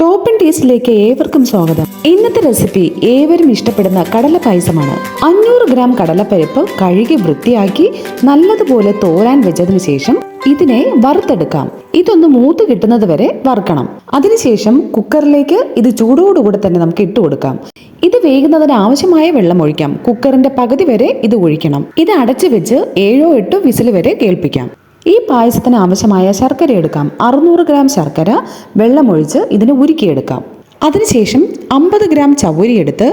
Top and ടേസ്റ്റിലേക്ക് ഏവർക്കും സ്വാഗതം. ഇന്നത്തെ റെസിപ്പി ഏവരും ഇഷ്ടപ്പെടുന്ന കടല പായസമാണ്. അഞ്ഞൂറ് ഗ്രാം കടലപ്പരിപ്പ് കഴുകി വൃത്തിയാക്കി നല്ലതുപോലെ തോരാൻ വെച്ചതിനു ശേഷം ഇതിനെ വറുത്തെടുക്കാം. ഇതൊന്ന് മൂത്ത് കിട്ടുന്നത് വരെ വറുക്കണം. അതിനുശേഷം കുക്കറിലേക്ക് ഇത് ചൂടോടുകൂടെ തന്നെ നമുക്ക് ഇട്ട് കൊടുക്കാം. ഇത് വേകുന്നതിന് ആവശ്യമായ വെള്ളം ഒഴിക്കാം. കുക്കറിന്റെ പകുതി വരെ ഇത് ഒഴിക്കണം. ഇത് അടച്ചു വെച്ച് ഏഴോ എട്ടോ വിസിൽ വരെ കേൾപ്പിക്കാം. ഈ പായസത്തിന് ആവശ്യമായ ശർക്കര എടുക്കാം. അറുന്നൂറ് ഗ്രാം ശർക്കര വെള്ളമൊഴിച്ച് ഇതിന് ഉരുക്കിയെടുക്കാം. അതിനുശേഷം അമ്പത് ഗ്രാം ചവരി എടുത്ത്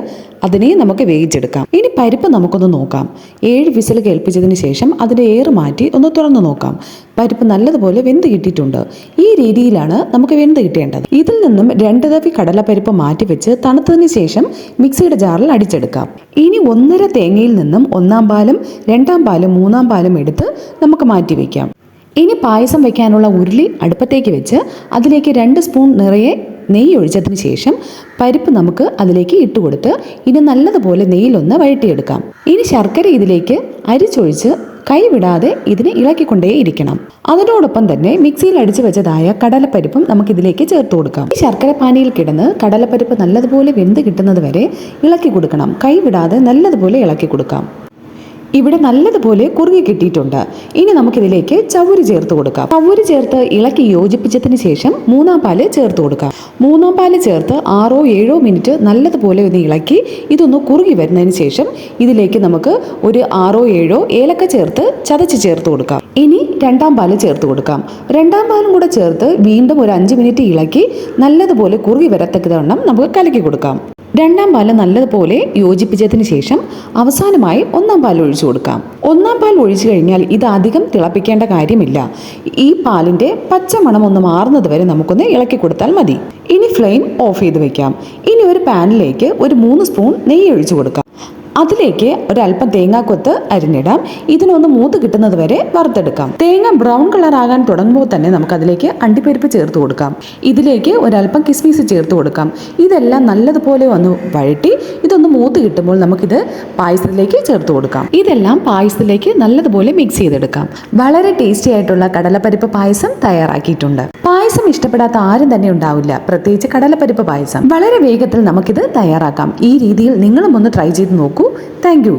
അതിനെ നമുക്ക് വേവിച്ചെടുക്കാം. ഇനി പരിപ്പ് നമുക്കൊന്ന് നോക്കാം. ഏഴ് വിസിൽ കേൾപ്പിച്ചതിന് ശേഷം അതിന്റെ ഏറ് മാറ്റി ഒന്ന് തുറന്നു നോക്കാം. പരിപ്പ് നല്ലതുപോലെ വെന്ത് കിട്ടിയിട്ടുണ്ട്. ഈ രീതിയിലാണ് നമുക്ക് വെന്ത് കിട്ടേണ്ടത്. ഇതിൽ നിന്നും രണ്ട് തവി കടലപ്പരിപ്പ് മാറ്റി വെച്ച് തണുത്തതിന് ശേഷം മിക്സിയുടെ ജാറിൽ അടിച്ചെടുക്കാം. ഇനി ഒന്നര തേങ്ങയിൽ നിന്നും ഒന്നാം പാലും രണ്ടാം പാലും മൂന്നാം പാലും എടുത്ത് നമുക്ക് മാറ്റി വയ്ക്കാം ഇനി പായസം വയ്ക്കാനുള്ള ഉരുളി അടുപ്പത്തേക്ക് വെച്ച് അതിലേക്ക് രണ്ട് സ്പൂൺ നിറയെ നെയ്യ് ഒഴിച്ചതിന് ശേഷം പരിപ്പ് നമുക്ക് അതിലേക്ക് ഇട്ട് കൊടുത്ത് ഇനി നല്ലതുപോലെ നെയ്യിലൊന്ന് വഴറ്റിയെടുക്കാം. ഇനി ശർക്കര ഇതിലേക്ക് അരിച്ചൊഴിച്ച് കൈവിടാതെ ഇതിനെ ഇളക്കിക്കൊണ്ടേ ഇരിക്കണം അതിനോടൊപ്പം തന്നെ മിക്സിയിൽ അടിച്ചു വെച്ചതായ കടലപ്പരിപ്പും നമുക്ക് ഇതിലേക്ക് ചേർത്ത് കൊടുക്കാം. ഈ ശർക്കര പാനിയിൽ കിടന്ന് കടലപ്പരിപ്പ് നല്ലതുപോലെ വെന്ത് കിട്ടുന്നത് വരെ ഇളക്കി കൊടുക്കണം. കൈവിടാതെ നല്ലതുപോലെ ഇളക്കി കൊടുക്കാം. ഇവിടെ നല്ലതുപോലെ കുറുകി കിട്ടിയിട്ടുണ്ട്. ഇനി നമുക്കിതിലേക്ക് ചവ്വരി ചേർത്ത് കൊടുക്കാം. ചവ്വരി ചേർത്ത് ഇളക്കി യോജിപ്പിച്ചതിന് ശേഷം മൂന്നാം പാൽ ചേർത്ത് കൊടുക്കാം. മൂന്നാം പാൽ ചേർത്ത് ആറോ ഏഴോ മിനിറ്റ് നല്ലതുപോലെ ഒന്ന് ഇളക്കി ഇതൊന്ന് കുറുകി വരുന്നതിന് ശേഷം ഇതിലേക്ക് നമുക്ക് ഒരു ആറോ ഏഴോ ഏലക്ക ചേർത്ത് ചതച്ച് ചേർത്ത് കൊടുക്കാം. ഇനി രണ്ടാം പാൽ ചേർത്ത് കൊടുക്കാം. രണ്ടാം പാലും കൂടെ ചേർത്ത് വീണ്ടും ഒരു അഞ്ച് മിനിറ്റ് ഇളക്കി നല്ലതുപോലെ കുറുകി വരത്തക്കതെണ്ണം നമുക്ക് കലക്കി കൊടുക്കാം. രണ്ടാം പാൽ നല്ലതുപോലെ യോജിപ്പിച്ചതിന് ശേഷം അവസാനമായി ഒന്നാം പാൽ ഒഴിച്ചു കൊടുക്കാം. ഒന്നാം പാൽ ഒഴിച്ചു കഴിഞ്ഞാൽ ഇത് അധികം തിളപ്പിക്കേണ്ട കാര്യമില്ല. ഈ പാലിന്റെ പച്ചമണം ഒന്ന് മാറുന്നത് വരെ നമുക്കൊന്ന് ഇളക്കി കൊടുത്താൽ മതി. ഇനി ഫ്ലെയിം ഓഫ് ചെയ്ത് വെക്കാം. ഇനി ഒരു പാനിലേക്ക് ഒരു മൂന്ന് സ്പൂൺ നെയ്യ് ഒഴിച്ചു കൊടുക്കാം. അതിലേക്ക് ഒരല്പം തേങ്ങാക്കൊത്ത് അരിഞ്ഞിടാം. ഇതിനൊന്ന് മൂത്ത് കിട്ടുന്നത് വരെ വറുത്തെടുക്കാം. തേങ്ങ ബ്രൗൺ കളർ ആകാൻ തുടങ്ങുമ്പോൾ തന്നെ നമുക്ക് അതിലേക്ക് അണ്ടിപ്പരിപ്പ് ചേർത്ത് കൊടുക്കാം. ഇതിലേക്ക് ഒരല്പം കിസ്മിസ് ചേർത്ത് കൊടുക്കാം. ഇതെല്ലാം നല്ലതുപോലെ ഒന്ന് വഴറ്റി ഇതൊന്ന് മൂത്ത് കിട്ടുമ്പോൾ നമുക്കിത് പായസത്തിലേക്ക് ചേർത്ത് കൊടുക്കാം. ഇതെല്ലാം പായസത്തിലേക്ക് നല്ലതുപോലെ മിക്സ് ചെയ്തെടുക്കാം. വളരെ ടേസ്റ്റി ആയിട്ടുള്ള കടലപ്പരിപ്പ് പായസം തയ്യാറാക്കിയിട്ടുണ്ട്. പായസം ഇഷ്ടപ്പെടാത്ത ആരും തന്നെ ഉണ്ടാവില്ല. പ്രത്യേകിച്ച് കടലപ്പരിപ്പ് പായസം. വളരെ വേഗത്തിൽ നമുക്കിത് തയ്യാറാക്കാം. ഈ രീതിയിൽ നിങ്ങളും ഒന്ന് ട്രൈ ചെയ്ത് നോക്കൂ. താങ്ക്